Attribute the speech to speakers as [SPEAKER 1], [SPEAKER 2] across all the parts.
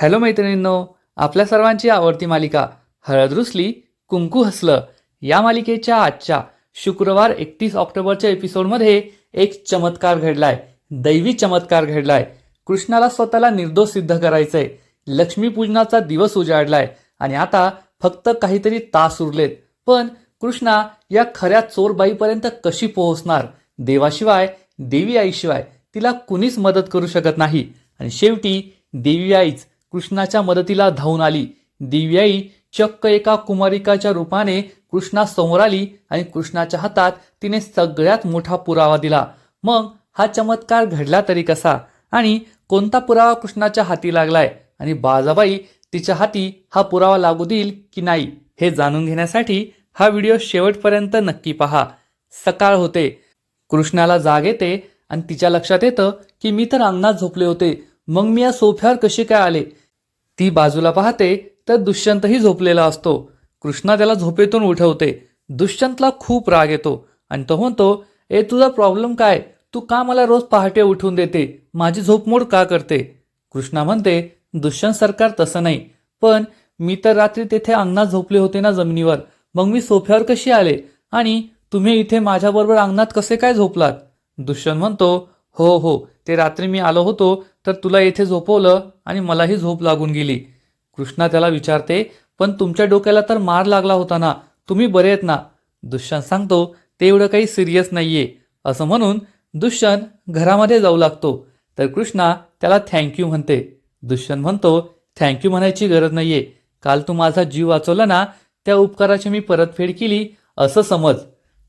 [SPEAKER 1] Hello मैत्रिणींनो आपल्या सर्वांची आवडती मालिका हळद रुसली कुंकू हसलं या मालिकेच्या आजच्या शुक्रवार एकतीस ऑक्टोबरच्या एपिसोडमध्ये एक चमत्कार घडलाय दैवी चमत्कार घडलाय. कृष्णाला स्वतःला निर्दोष सिद्ध करायचंय. लक्ष्मीपूजनाचा दिवस उजाडलाय आणि आता फक्त काहीतरी तास उरलेत. पण कृष्णा या खऱ्या चोरबाईपर्यंत कशी पोहोचणार? देवाशिवाय देवी आईशिवाय तिला कुणीच मदत करू शकत नाही. आणि शेवटी देवी आईच कृष्णाच्या मदतीला धावून आली. दिव्याई चक्क एका कुमारिकाच्या रूपाने कृष्णा समोर आली आणि कृष्णाच्या हातात तिने सगळ्यात मोठा पुरावा दिला. मग हा चमत्कार घडला तरी कसा? आणि कोणता पुरावा कृष्णाच्या हाती लागलाय? आणि बाजाबाई तिच्या हाती हा पुरावा लागू देईल की नाही हे जाणून घेण्यासाठी हा व्हिडिओ शेवटपर्यंत नक्की पहा. सकाळ होते. कृष्णाला जाग येते आणि तिच्या लक्षात येतं की मी तर अंगणात झोपले होते. मग मी या सोफ्यावर कसे काय आले? ती बाजूला पाहते तर दुष्यंतही झोपलेला असतो. कृष्णा त्याला झोपेतून उठवते. दुष्यंतला खूप राग येतो. आणि तो म्हणतो ए तुझा प्रॉब्लेम काय? तू का मला रोज पहाटे उठून देते? माझी झोपमोड का करते? कृष्णा म्हणते दुष्यंत सरकार तसं नाही. पण मी तर रात्री तेथे अंगणात झोपले होते ना जमिनीवर. मग मी सोफ्यावर कशी आले? आणि तुम्ही इथे माझ्याबरोबर अंगणात कसे काय झोपलात? दुष्यंत म्हणतो हो हो. ते रात्री मी आलो होतो. तर तुला येथे झोपवलं आणि मलाही झोप लागून गेली. कृष्णा त्याला विचारते पण तुमच्या डोक्याला तर मार लागला होता ना? तुम्ही बरे आहेत ना? दुष्यंत सांगतो ते एवढं काही सिरियस नाहीये. असं म्हणून दुष्यंत घरामध्ये जाऊ लागतो. तर कृष्णा त्याला थँक्यू म्हणते. दुष्यंत म्हणतो थँक्यू म्हणायची गरज नाहीये. काल तू माझा जीव वाचवला ना त्या उपकाराची मी परतफेड केली असं समज.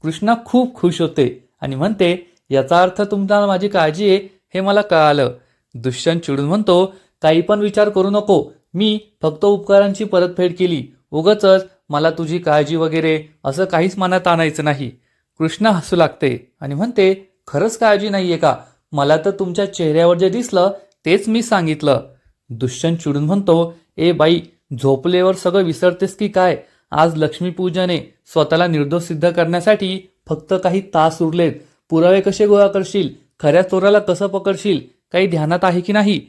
[SPEAKER 1] कृष्णा खूप खुश होते आणि म्हणते याचा अर्थ तुम्हाला माझी काळजी आहे हे मला कळालं. दुष्यंत चिडून म्हणतो काही पण विचार करू नको. मी फक्त उपकारांची परतफेड केली. उगच मला तुझी काळजी वगैरे असं काहीच मनात आणायचं नाही. कृष्णा हसू लागते आणि म्हणते खरंच काळजी नाहीये का? मला तर तुमच्या चेहऱ्यावर जे दिसलं तेच मी सांगितलं. दुष्यंत चिडून म्हणतो ए बाई झोपलेवर सगळं विसरतेस की काय? आज लक्ष्मीपूजने स्वतःला निर्दोष सिद्ध करण्यासाठी फक्त काही तास उरलेत. पुरावे कसे गोळा करशील? खऱ्या चोराला कसं पकडशील? काही ध्यानात आहे की नाही?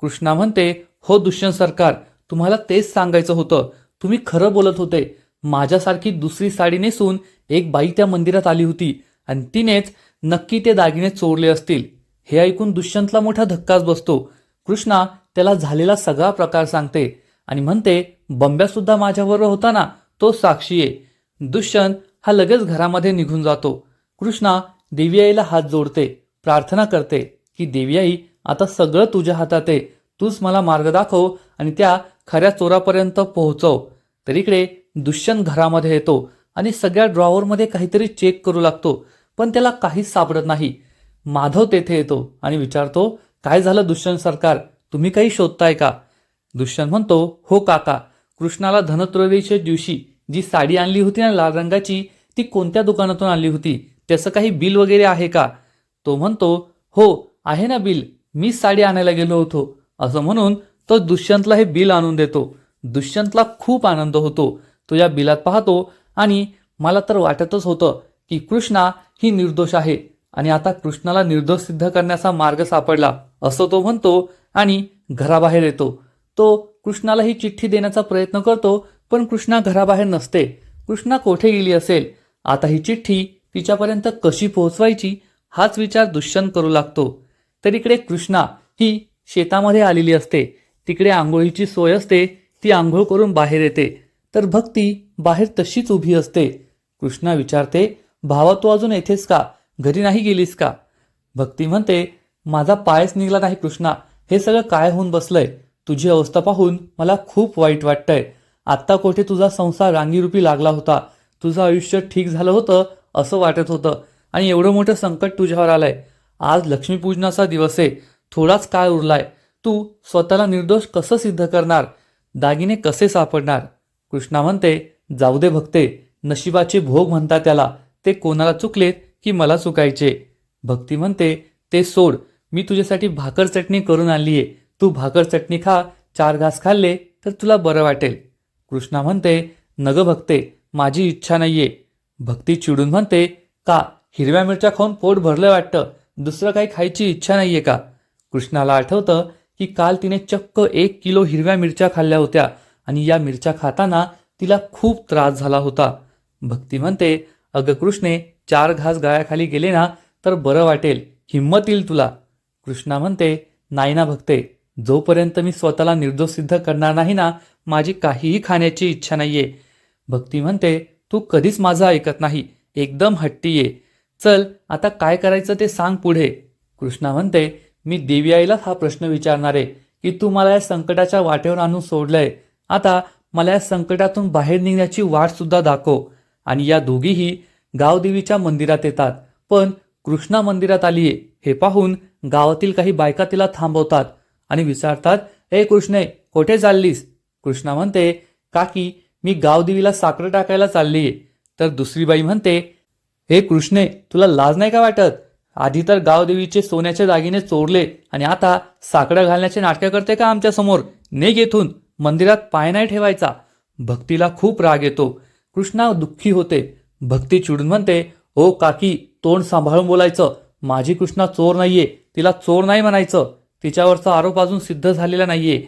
[SPEAKER 1] कृष्णा म्हणते हो दुष्यंत सरकार तुम्हाला तेच सांगायचं होतं. तुम्ही खरं बोलत होते. माझ्यासारखी दुसरी साडी नेसून एक बाई त्या मंदिरात आली होती आणि तिनेच नक्की ते दागिने चोरले असतील. हे ऐकून दुष्यंतला मोठा धक्काच बसतो. कृष्णा त्याला झालेला सगळा प्रकार सांगते आणि म्हणते बंब्या सुद्धा माझ्याबरोबर होता ना तो साक्षी आहे. दुष्यंत हा लगेच घरामध्ये निघून जातो. कृष्णा देवी आईला हात जोडते प्रार्थना करते. की देवी आई आता सगळं तुझ्या हातात आहे. तूच मला मार्ग दाखव आणि त्या खऱ्या चोरापर्यंत पोहोचव. तर इकडे दुष्यंत घरामध्ये येतो आणि सगळ्या ड्रॉवरमध्ये काहीतरी चेक करू लागतो पण त्याला काहीच सापडत नाही. माधव तेथे येतो आणि विचारतो काय झालं दुष्यंत सरकार? तुम्ही काही शोधताय का? दुष्यंत म्हणतो हो काका कृष्णाला धनत्रयोदशीच्या दिवशी जी साडी आणली होती ना लाल रंगाची ती कोणत्या दुकानातून आणली होती? त्याचं काही बिल वगैरे आहे का? तो म्हणतो हो आहे ना बिल? मीच साडी आणायला गेलो होतो. असं म्हणून तो दुष्यंतला हे बिल आणून देतो. दुष्यंतला खूप आनंद होतो. तो या बिलात पाहतो आणि मला तर वाटतच होतं की कृष्णा ही निर्दोष आहे आणि आता कृष्णाला निर्दोष सिद्ध करण्याचा मार्ग सापडला. असं तो म्हणतो आणि घराबाहेर येतो. तो कृष्णाला ही चिठ्ठी देण्याचा प्रयत्न करतो पण कृष्णा घराबाहेर नसते. कृष्णा कोठे गेली असेल? आता ही चिठ्ठी तिच्यापर्यंत कशी पोहोचवायची हाच विचार दुष्यंत करू लागतो. तर इकडे कृष्णा ही शेतामध्ये आलेली असते. तिकडे आंघोळीची सोय असते. ती आंघोळ करून बाहेर येते. तर भक्ती बाहेर तशीच उभी असते. कृष्णा विचारते भावा तू अजून येथेस का? घरी नाही गेलीस का? भक्ती म्हणते माझा पायच निघला नाही कृष्णा. हे सगळं काय होऊन बसलंय? तुझी अवस्था पाहून मला खूप वाईट वाटतंय. आत्ता कोठे तुझा संसार रांगीरूपी लागला होता? तुझं आयुष्य ठीक झालं होतं असं वाटत होतं. आणि एवढं मोठं संकट तुझ्यावर आलंय. आज लक्ष्मीपूजनाचा दिवस आहे. थोडाच काळ उरलाय. तू स्वतःला निर्दोष कसं सिद्ध करणार? दागिने कसे सापडणार? कृष्णा म्हणते जाऊ दे भक्ते नशिबाचे भोग म्हणतात त्याला. ते कोणाला चुकलेत की मला चुकायचे? भक्ती म्हणते ते सोड मी तुझ्यासाठी भाकर चटणी करून आणलीये. तू भाकर चटणी खा चार घास खाल्ले तर तुला बरं वाटेल. कृष्णा म्हणते नग भक्ते माझी इच्छा नाहीये. भक्ती चिडून म्हणते का हिरव्या मिरच्या खाऊन पोट भरलं वाटतं? दुसरं काही खायची इच्छा नाहीये का? कृष्णाला आठवतं की काल तिने चक्क एक किलो हिरव्या मिरच्या खाल्ल्या होत्या आणि या मिरच्या खाताना तिला खूप त्रास झाला होता. भक्ती म्हणते अगं कृष्णे चार घास गळ्याखाली गेले ना तर बरं वाटेल हिंमत येईल तुला. कृष्णा म्हणते नाही ना भक्ते जोपर्यंत मी स्वतःला निर्दोष सिद्ध करणार नाही ना माझी काहीही खाण्याची इच्छा नाहीये. भक्ती म्हणते तू कधीच माझं ऐकत नाही एकदम हट्टी ये चल आता काय करायचं ते सांग पुढे. कृष्णा म्हणते मी देवी आईलाच हा प्रश्न विचारणार आहे की तू मला या संकटाच्या वाटेवर आणून सोडलंय. आता मला या संकटातून बाहेर निघण्याची वाट सुद्धा दाखव. आणि या दोघीही गावदेवीच्या मंदिरात येतात. पण कृष्णा मंदिरात आलीये. हे पाहून गावातील काही बायका तिला थांबवतात आणि विचारतात ए कृष्णे कोठे चाललीस? कृष्णा म्हणते काकी मी गावदेवीला साखर टाकायला चाललीये. तर दुसरी बाई म्हणते हे कृष्णे तुला लाज नाही का वाटत? आधी तर गावदेवीचे सोन्याचे दागिने चोरले आणि आता साकडं घालण्याचे नाटकं करते का आमच्यासमोर? ने घेथून. मंदिरात पाय नाही ठेवायचा. भक्तीला खूप राग येतो. कृष्णा दुःखी होते. भक्ती चिडून म्हणते ओ काकी तोंड सांभाळून बोलायचं. माझी कृष्णा चोर नाहीये. तिला चोर नाही म्हणायचं. तिच्यावरचा आरोप अजून सिद्ध झालेला नाहीये.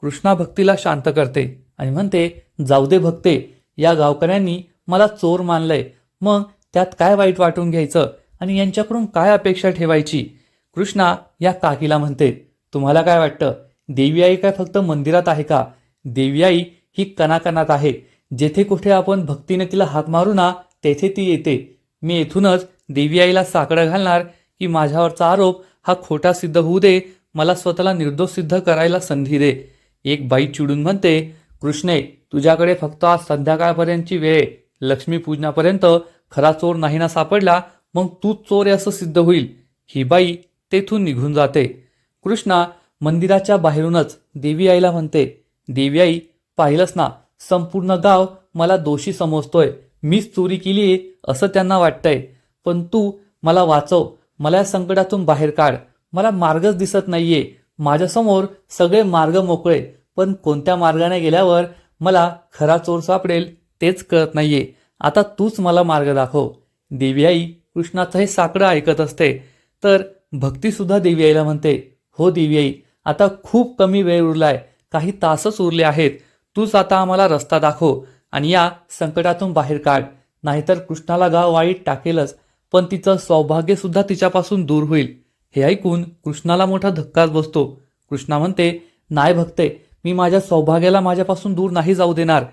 [SPEAKER 1] कृष्णा भक्तीला शांत करते आणि म्हणते जाऊ दे भक्ते. या गावकऱ्यांनी मला चोर मानलंय. मग त्यात काय वाईट वाटून घ्यायचं आणि यांच्याकडून काय अपेक्षा ठेवायची? कृष्णा या काकीला म्हणते तुम्हाला काय वाटतं? देवी आई काय फक्त मंदिरात आहे का? देवी आई ही कणाकणात आहे. जेथे कुठे आपण भक्तीने तिला हात मारू ना तेथे ती येते. मी येथूनच देवी आईला साकडं घालणार की माझ्यावरचा आरोप हा खोटा सिद्ध होऊ दे मला स्वतःला निर्दोष सिद्ध करायला संधी दे. एक बाई चिडून म्हणते कृष्णे तुझ्याकडे फक्त आज संध्याकाळपर्यंतची वेळ आहे. लक्ष्मीपूजनापर्यंत खरा चोर नाही ना सापडला मग तूच चोर असं सिद्ध होईल. ही बाई तेथून निघून जाते. कृष्णा मंदिराच्या बाहेरूनच देवी आईला म्हणते देवी आई पाहिलंच ना संपूर्ण गाव मला दोषी समजतोय. मीच चोरी केली असं त्यांना वाटतंय. पण तू मला वाचव मला या संकटातून बाहेर काढ. मला मार्गच दिसत नाहीये. माझ्यासमोर सगळे मार्ग मोकळे. पण कोणत्या मार्गाने गेल्यावर मला खरा चोर सापडेल तेच कळत नाहीये. आता तूच मला मार्ग दाखव. देवी आई कृष्णाचं हे साकडं ऐकत असते. तर भक्तीसुद्धा देवी आईला म्हणते हो देवी आई आता खूप कमी वेळ उरलाय. काही तासच उरले आहेत. तूच आता आम्हाला रस्ता दाखव आणि या संकटातून बाहेर काढ. नाहीतर कृष्णाला गाव वाईट टाकेलच. पण तिचं सौभाग्यसुद्धा तिच्यापासून दूर होईल. हे ऐकून कृष्णाला मोठा धक्काच बसतो. कृष्णा म्हणते नाही भक्ते मी माझ्या सौभाग्याला माझ्यापासून दूर नाही जाऊ देणार.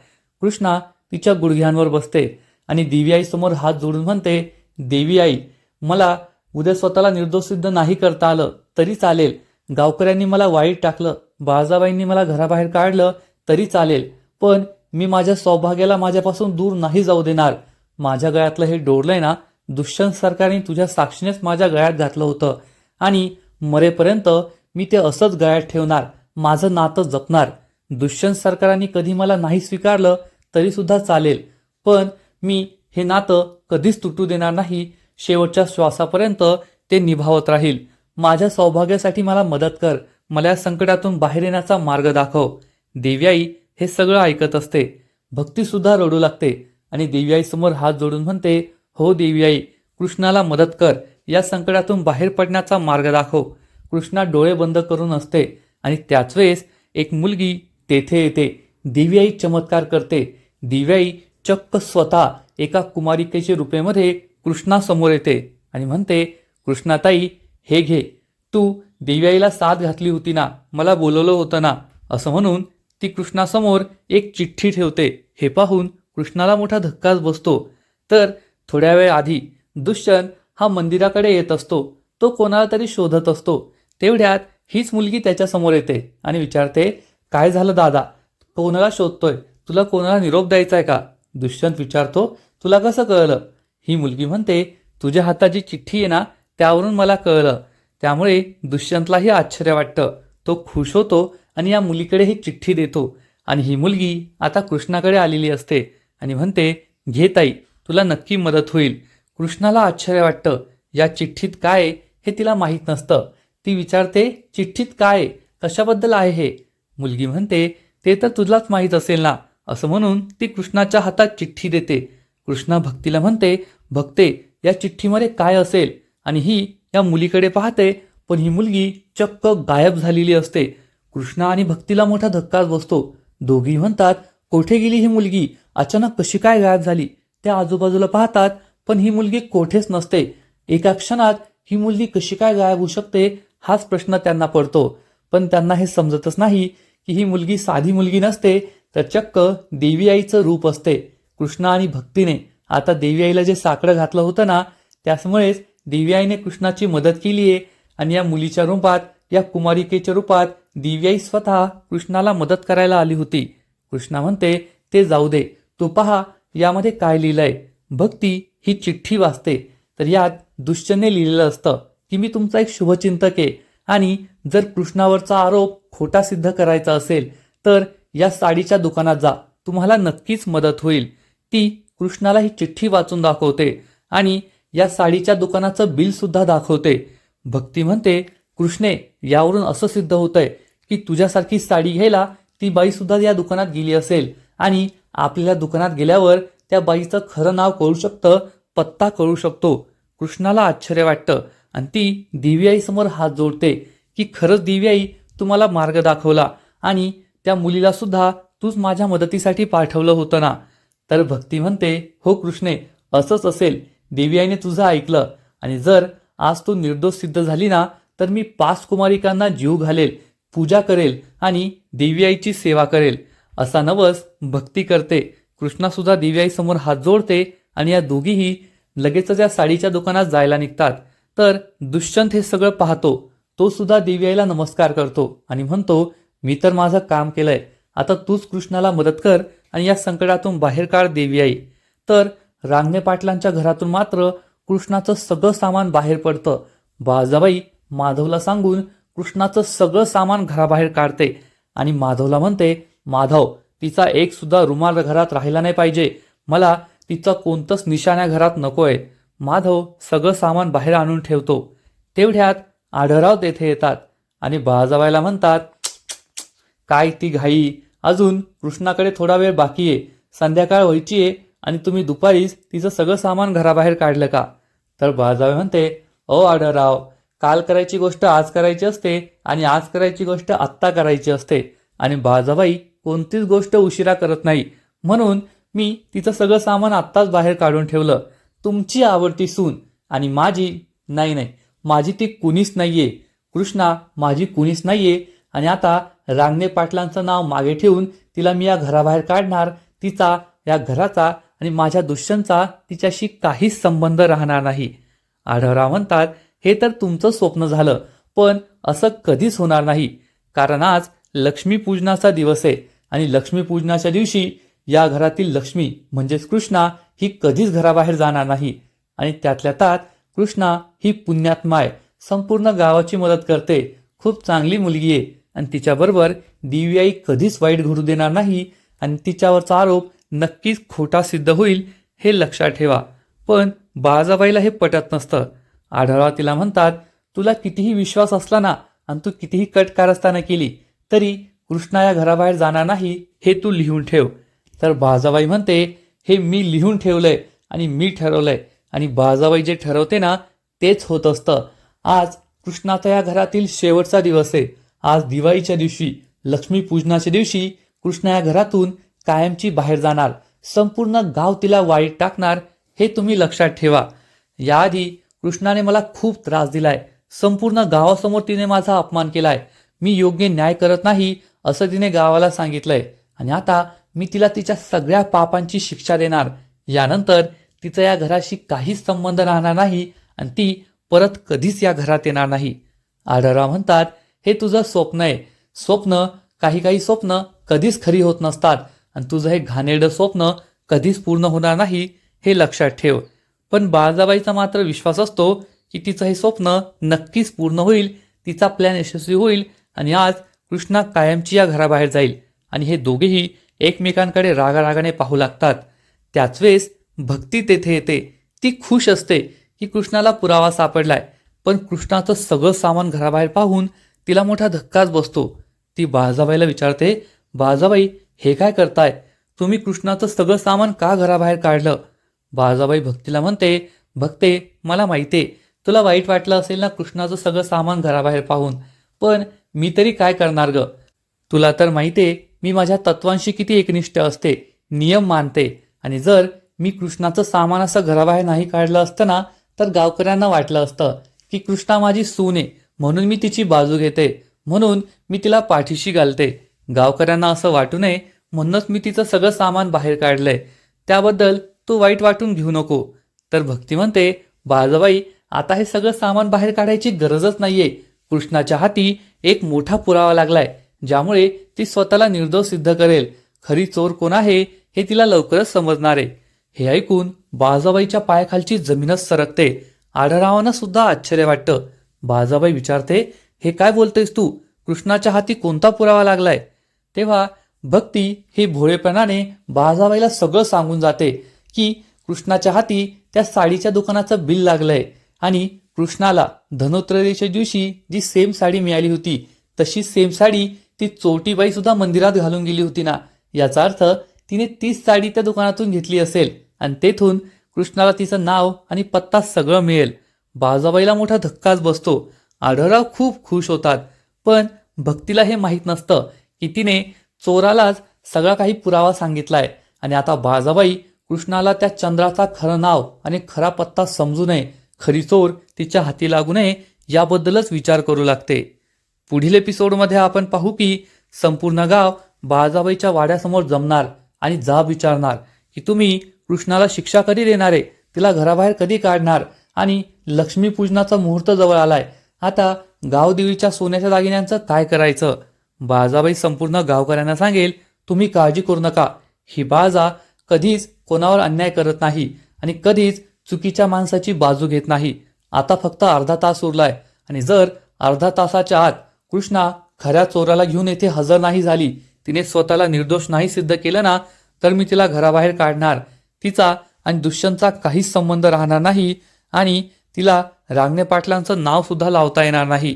[SPEAKER 1] कृष्णा तिच्या गुडघ्यांवर बसते आणि देवी आईसमोर हात जोडून म्हणते देवी आई मला उद्या स्वतःला निर्दोष सिद्ध नाही करता आलं तरी चालेल. गावकऱ्यांनी मला वाईट टाकलं बाळजाबाईंनी मला घराबाहेर काढलं तरी चालेल. पण मी माझ्या सौभाग्याला माझ्यापासून दूर नाही जाऊ देणार. माझ्या गळ्यातलं हे डोरलंय ना दुष्यंत सरकारने तुझ्या साक्षीनेच माझ्या गळ्यात घातलं होतं. आणि मरेपर्यंत मी ते असंच गळ्यात ठेवणार माझं नातं जपणार. दुष्यंत सरकारांनी कधी मला नाही स्वीकारलं तरीसुद्धा चालेल. पण मी हे नातं कधीच तुटू देणार नाही. शेवटच्या श्वासापर्यंत ते निभावत राहील. माझ्या सौभाग्यासाठी मला मदत कर. मला या संकटातून बाहेर येण्याचा मार्ग दाखव. देव्याई हे सगळं ऐकत असते. भक्तीसुद्धा रडू लागते. आणि देव्याईसमोर हात जोडून म्हणते हो देव्याई कृष्णाला मदत कर. या संकटातून बाहेर पडण्याचा मार्ग दाखव. कृष्णा डोळे बंद करून असते. आणि त्याच वेळेस एक मुलगी तेथे येते. देव्याई चमत्कार करते. दिव्याई चक्क स्वतः एका कुमारिकेचे रूपेमध्ये कृष्णासमोर येते आणि म्हणते कृष्णाताई हे घे. तू दिव्याईला साथ घातली होती ना? मला बोलवलं होतं ना? असं म्हणून ती कृष्णासमोर एक चिठ्ठी ठेवते. हे पाहून कृष्णाला मोठा धक्काच बसतो. तर थोड्या वेळ आधी दुष्यंत हा मंदिराकडे येत असतो. तो कोणाला तरी शोधत असतो. तेवढ्यात हीच मुलगी त्याच्यासमोर येते आणि विचारते काय झालं दादा? कोणाला शोधतोय? तुला कोणाला निरोप द्यायचा आहे का? दुष्यंत विचारतो तुला कसं कळलं? ही मुलगी म्हणते तुझ्या हातात जी चिठ्ठी आहे ना त्यावरून मला कळलं. त्यामुळे दुष्यंतलाही आश्चर्य वाटतं. तो खुश होतो आणि या मुलीकडे ही चिठ्ठी देतो. आणि ही मुलगी आता कृष्णाकडे आलेली असते आणि म्हणते घे ताई तुला नक्की मदत होईल. कृष्णाला आश्चर्य वाटतं. या चिठ्ठीत काय हे तिला माहीत नसतं. ती विचारते चिठ्ठीत काय कशाबद्दल आहे हे? मुलगी म्हणते ते तर तुलाच माहीत असेल ना. असं म्हणून ती कृष्णाच्या हातात चिठ्ठी देते. कृष्णा भक्तीला म्हणते भक्ते या चिठ्ठीमध्ये काय असेल? आणि ही या मुलीकडे पाहते पण ही मुलगी चक्क गायब झालेली असते. कृष्णा आणि भक्तीला मोठा धक्काच बसतो. दोघी म्हणतात कोठे गेली ही मुलगी? अचानक कशी काय गायब झाली? त्या आजूबाजूला पाहतात पण ही मुलगी कोठेच नसते. एका क्षणात ही मुलगी कशी काय गायब होऊ शकते हाच प्रश्न त्यांना पडतो. पण त्यांना हे समजतच नाही की ही मुलगी साधी मुलगी नसते तर चक्क देवी आईचं रूप असते. कृष्णा आणि भक्तीने. आता देवी आईला जे साकडं घातलं होतं ना त्यामुळेच देवी आईने कृष्णाची मदत केली आहे आणि या मुलीच्या रूपात या कुमारिकेच्या रूपात देवी आई स्वतः कृष्णाला मदत करायला आली होती. कृष्णा म्हणते ते जाऊ दे. तू पहा यामध्ये काय लिहिलंय? भक्ती ही चिठ्ठी वाचते. तर यात दुष्यने लिहिलेलं असतं की मी तुमचा एक शुभचिंतक आहे आणि जर कृष्णावरचा आरोप खोटा सिद्ध करायचा असेल तर या साडीच्या दुकानात जा. तुम्हाला नक्कीच मदत होईल. ती कृष्णाला ही चिठ्ठी वाचून दाखवते आणि या साडीच्या दुकानाचं बिल सुद्धा दाखवते. भक्ती म्हणते कृष्णे यावरून असं सिद्ध होतंय की तुझ्यासारखी साडी घ्यायला ती बाई सुद्धा या दुकानात गेली असेल आणि आपल्याला दुकानात गेल्यावर त्या बाईचं खरं नाव कळू शकतं पत्ता कळू शकतो. कृष्णाला आश्चर्य वाटतं आणि ती दिव्याईसमोर हात जोडते की खरंच दिव्याई तुम्हाला मार्ग दाखवला आणि त्या मुलीला सुद्धा तूच माझ्या मदतीसाठी पाठवलं होतं ना. तर भक्ती म्हणते हो कृष्णे असंच असेल. देवीआईने तुझं ऐकलं. आणि जर आज तू निर्दोष सिद्ध झाली ना तर मी पाच कुमारिकांना जीव घालेल पूजा करेल आणि देवी आईची सेवा करेल. असा नवस भक्ती करते. कृष्णासुद्धा देवी आईसमोर हात जोडते आणि या दोघीही लगेचच या साडीच्या दुकानात जायला निघतात. तर दुष्यंत हे सगळं पाहतो. तो सुद्धा देवीआईला नमस्कार करतो आणि म्हणतो मी तर माझं काम केलंय. आता तूच कृष्णाला मदत कर आणि या संकटातून बाहेर काढ देवी आई तर रांगणे पाटलांच्या घरातून मात्र कृष्णाचं सगळं सामान बाहेर पडतं. बाजाबाई माधवला सांगून कृष्णाचं सगळं सामान घराबाहेर काढते आणि माधवला म्हणते माधव तिचा एक सुद्धा रुमाल घरात राहिला नाही पाहिजे. मला तिचं कोणतंच निशाण्या घरात नकोय. माधव सगळं सामान बाहेर आणून ठेवतो. तेवढ्यात आढळराव तेथे येतात आणि बाजाबाईला म्हणतात काय ती घाई? अजून कृष्णाकडे थोडा वेळ बाकी आहे. संध्याकाळ व्हायची आहे आणि तुम्ही दुपारीच तिचं सगळं सामान घराबाहेर काढलं का? तर बाळजावे म्हणते ओ आढळराव काल करायची गोष्ट आज करायची असते आणि आज करायची गोष्ट आत्ता करायची असते आणि बाळजाबाई कोणतीच गोष्ट उशिरा करत नाही. म्हणून मी तिचं सगळं सामान आत्ताच बाहेर काढून ठेवलं. तुमची आवडती सून आणि माझी नाही नाही माझी ती कुणीच नाहीये. कृष्णा माझी कुणीच नाहीये. आणि आता रांगणे पाटलांचं नाव मागे ठेवून तिला मी या घराबाहेर काढणार तिचा या घराचा आणि माझ्या दुष्यंतचा तिच्याशी काहीच संबंध राहणार नाही. आढळराव म्हणतात हे तर तुमचं स्वप्न झालं पण असं कधीच होणार नाही. कारण आज लक्ष्मीपूजनाचा दिवस आहे आणि लक्ष्मीपूजनाच्या दिवशी या घरातील लक्ष्मी म्हणजेच कृष्णा ही कधीच घराबाहेर जाणार नाही. आणि त्यातल्या त्यात कृष्णा ही पुण्यात्मा आहे संपूर्ण गावाची मदत करते. खूप चांगली मुलगी आहे. आणि तिच्याबरोबर दिव्याई कधीच वाईट घडू देणार नाही आणि तिच्यावरचा आरोप नक्कीच खोटा सिद्ध होईल हे लक्षात ठेवा. पण बाळाजाबाईला हे पटत नसतं. आढळा तिला म्हणतात तुला कितीही विश्वास असला ना आणि तू कितीही कट कारस्थानं केली तरी कृष्णा या घराबाहेर जाणार नाही हे तू लिहून ठेव. तर बाळजाबाई म्हणते हे मी लिहून ठेवलंय आणि मी ठरवलंय आणि बाळजाबाई जे ठरवते ना तेच होत असतं. आज कृष्णाचा या घरातील शेवटचा दिवस आहे. आज दिवाळीच्या दिवशी लक्ष्मीपूजनाच्या दिवशी कृष्णा या घरातून कायमची बाहेर जाणार. संपूर्ण गाव तिला वाईट टाकणार हे तुम्ही लक्षात ठेवा. याआधी कृष्णाने मला खूप त्रास दिलाय. संपूर्ण गावासमोर तिने माझा अपमान केलाय. मी योग्य न्याय करत नाही असं तिने गावाला सांगितलंय. आणि आता मी तिला तिच्या सगळ्या पापांची शिक्षा देणार. यानंतर तिचा या घराशी काहीच संबंध राहणार नाही आणि ती परत कधीच या घरात येणार नाही. आढळराव म्हणतात हे तुझं स्वप्न आहे. स्वप्न काही काही स्वप्न कधीच खरी होत नसतात. आणि तुझं हे घाणेरडं स्वप्न कधीच पूर्ण होणार नाही हे लक्षात ठेव. पण बाळजाबाईचा मात्र विश्वास असतो की तिचं हे स्वप्न नक्कीच पूर्ण होईल तिचा प्लॅन यशस्वी होईल आणि आज कृष्णा कायमची या घराबाहेर जाईल आणि हे दोघेही एकमेकांकडे रागारागाने पाहू लागतात. त्याच वेळेस भक्ती तेथे येते. ती खुश असते की कृष्णाला पुरावा सापडलाय. पण कृष्णाचं सगळं सामान घराबाहेर पाहून तिला मोठा धक्काच बसतो. ती बाळजाबाईला विचारते बाळजाबाई हे काय करताय? तुम्ही कृष्णाचं सगळं सामान का घराबाहेर काढलं? बाळजाबाई भक्तीला म्हणते भक्ते मला माहितीये तुला वाईट वाटलं असेल ना कृष्णाचं सगळं सामान घराबाहेर पाहून. पण मी तरी काय करणार ग? तुला तर माहितीये मी माझ्या तत्वांशी किती एकनिष्ठ असते नियम मानते. आणि जर मी कृष्णाचं सामान असं घराबाहेर नाही काढलं असतं ना तर गावकऱ्यांना वाटलं असतं की कृष्णा माझी सून आहे. म्हणून मी तिची बाजू घेते. म्हणून मी तिला पाठीशी घालते. गावकऱ्यांना असं वाटू नये म्हणूनच मी तिचं सगळं सामान बाहेर काढलंय. त्याबद्दल तू वाईट वाटून घेऊ नको. तर भक्ती म्हणते बाळजाबाई आता हे सगळं सामान बाहेर काढायची गरजच नाहीये. कृष्णाच्या हाती एक मोठा पुरावा लागलाय ज्यामुळे ती स्वतःला निर्दोष सिद्ध करेल. खरी चोर कोण आहे हे तिला लवकरच समजणार. आहे हे ऐकून बाळजाबाईच्या पायाखालची जमीनच सरकते. आढळरावांना सुद्धा आश्चर्य वाटतं. बाळजाबाई विचारते हे काय बोलतेस तू? कृष्णाच्या हाती कोणता पुरावा लागलाय? तेव्हा भक्ती हे भोळेपणाने बाळजाबाईला सगळं सांगून जाते की कृष्णाच्या हाती त्या साडीच्या दुकानाचं बिल लागलंय आणि कृष्णाला धनोत्रयोदशीच्या दिवशी जी सेम साडी मिळाली होती तशी सेम साडी ती चोटीबाई सुद्धा मंदिरात घालून गेली होती ना? याचा अर्थ तिने तीच साडी त्या दुकानातून घेतली असेल आणि तेथून कृष्णाला तिचं नाव आणि पत्ता सगळं मिळेल. बाजाबाईला मोठा धक्काच बसतो. आढळराव खूप खुश होतात. पण भक्तीला हे माहीत नसतं की तिने चोरालाच सगळा काही पुरावा सांगितलाय. आणि आता बाजाबाई कृष्णाला त्या चंद्राचा खरं नाव आणि खरा पत्ता समजू नये. खरी चोर तिच्या हाती लागू नये याबद्दलच विचार करू लागते. पुढील एपिसोडमध्ये आपण पाहू की संपूर्ण गाव बाळजाबाईच्या वाड्यासमोर जमणार आणि जाब विचारणार की तुम्ही कृष्णाला शिक्षा कधी देणार? आहे तिला घराबाहेर कधी काढणार? आणि लक्ष्मीपूजनाचा मुहूर्त जवळ आलाय. आता गावदेवीच्या सोन्याच्या दागिन्यांचं काय करायचं? बाळजाबाई संपूर्ण गावकऱ्यांना सांगेल तुम्ही काळजी करू नका. ही बाळजा कधीच कोणावर अन्याय करत नाही आणि कधीच चुकीच्या माणसाची बाजू घेत नाही. आता फक्त अर्धा तास उरलाय आणि जर अर्धा तासाच्या आत कृष्णा खऱ्या चोराला घेऊन येथे हजर नाही झाली तिने स्वतःला निर्दोष नाही सिद्ध केलं ना तर मी तिला घराबाहेर काढणार. तिचा आणि दुष्यंतचा काहीच संबंध राहणार नाही. आणि तिला रांगणे पाटलांचं नावसुद्धा लावता येणार नाही.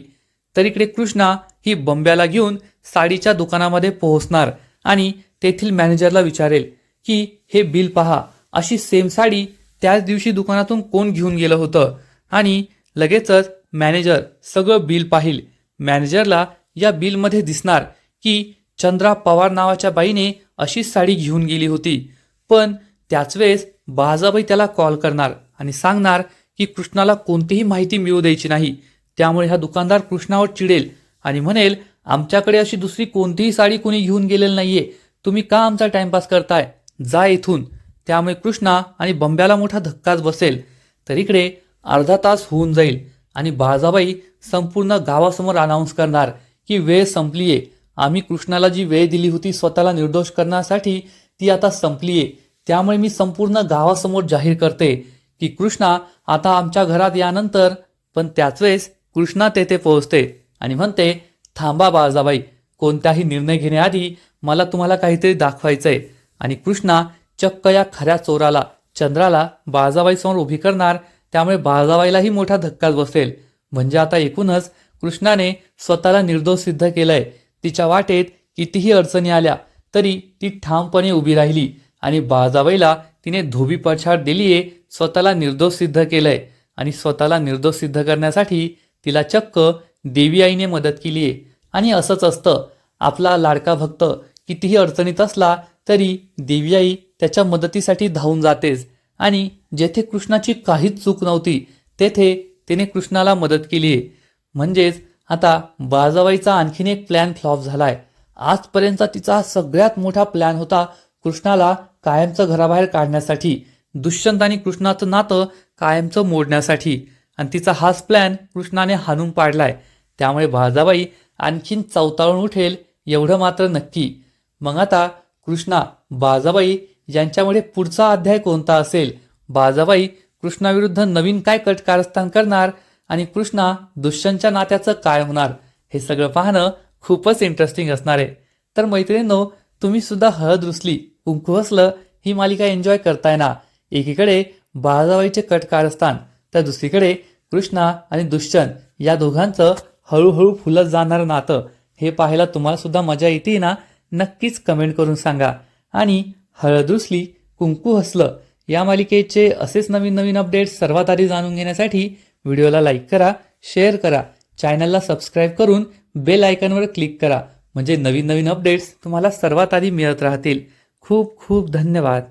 [SPEAKER 1] तर इकडे कृष्णा ही बंब्याला घेऊन साडीच्या दुकानामध्ये पोहोचणार आणि तेथील मॅनेजरला विचारेल की हे बिल पहा अशी सेम साडी त्याच दिवशी दुकानातून कोण घेऊन गेलं होतं? आणि लगेचच मॅनेजर सगळं बिल पाहिल. मॅनेजरला या बिलमध्ये दिसणार की चंद्रा पवार नावाच्या बाईने अशीच साडी घेऊन गेली होती पण त्याच वेळेस बाजाबाई त्याला कॉल करणार आणि सांगणार की कृष्णाला कोणतीही माहिती मिळू द्यायची नाही. त्यामुळे हा दुकानदार कृष्णावर चिडेल आणि म्हणेल आमच्याकडे अशी दुसरी कोणतीही साडी कोणी घेऊन गेलेली नाहीये. तुम्ही का आमचा टाइमपास करताय? जा इथून. त्यामुळे कृष्णा आणि बंब्याला मोठा धक्काच बसेल. तर इकडे अर्धा तास होऊन जाईल आणि बाळजाबाई संपूर्ण गावासमोर अनाऊन्स करणार की वेळ संपलीये. आम्ही कृष्णाला जी वेळ दिली होती स्वतःला निर्दोष करण्यासाठी ती आता संपलीये. त्यामुळे मी संपूर्ण गावासमोर जाहीर करते की कृष्णा आता आमच्या घरात यानंतर पण त्याच वेळेस कृष्णा तेथे पोहोचते आणि म्हणते थांबा बाळजाबाई कोणताही निर्णय घेण्याआधी मला तुम्हाला काहीतरी दाखवायचंय. आणि कृष्णा चक्क या खऱ्या चोराला चंद्राला बाळजाबाईसमोर उभी करणार त्यामुळे बाळजाबाईलाही मोठा धक्काच बसेल. म्हणजे आता एकूणच कृष्णाने स्वतःला निर्दोष सिद्ध केलंय. तिच्या वाटेत कितीही अडचणी आल्या तरी ती ठामपणे उभी राहिली आणि बाळजाबाईला तिने धोबी पछाड दिलीये स्वतःला निर्दोष सिद्ध केलंय आणि स्वतःला निर्दोष सिद्ध करण्यासाठी तिला चक्क देवी आईने मदत आहे. आणि असंच असतं आपला लाडका भक्त कितीही अडचणीत असला तरी देवी आई त्याच्या मदतीसाठी धावून जातेच. आणि जेथे कृष्णाची काहीच चूक नव्हती तेथे तिने कृष्णाला मदत केली आहे. म्हणजेच आता बाजाबाईचा आणखीन एक प्लॅन फ्लॉप झालाय. आजपर्यंतचा तिचा सगळ्यात मोठा प्लॅन होता कृष्णाला कायमचं घराबाहेर काढण्यासाठी. दुष्यंत आणि कृष्णाचं नातं कायमचं मोडण्यासाठी. आणि तिचा हाच प्लॅन कृष्णाने हाणून पाडलाय. त्यामुळे बाजाबाई आणखीन चवताळून उठेल एवढं मात्र नक्की. मग आता कृष्णा बाजाबाई यांच्यामुळे पुढचा अध्याय कोणता असेल? बाजाबाई कृष्णाविरुद्ध नवीन काय कट कारस्थान करणार आणि कृष्णा दुष्यंतच्या नात्याचं काय होणार? हे सगळं पाहणं खूपच इंटरेस्टिंग असणार आहे. तर मैत्रिणींनो तुम्ही सुद्धा हळद रुसली कुंकू हसलं ही मालिका एन्जॉय करताय ना? एकीकडे बाळाजाबाईचे कट कारस्थान तर दुसरीकडे कृष्णा आणि दुष्यंत या दोघांचं हळूहळू फुलत जाणारं नातं. हे पाहायला तुम्हाला सुद्धा मजा येते ना? नक्कीच कमेंट करून सांगा. आणि हळद रुसली कुंकू हसलं या मालिकेचे असेच नवीन नवीन अपडेट्स सर्वात आधी जाणून घेण्यासाठी व्हिडिओला लाईक करा शेअर करा चॅनलला सबस्क्राईब करून बेल आयकॉनवर क्लिक करा. म्हणजे नवीन नवीन अपडेट्स तुम्हाला सर्वात आधी मिळत राहतील. खूप खूप धन्यवाद.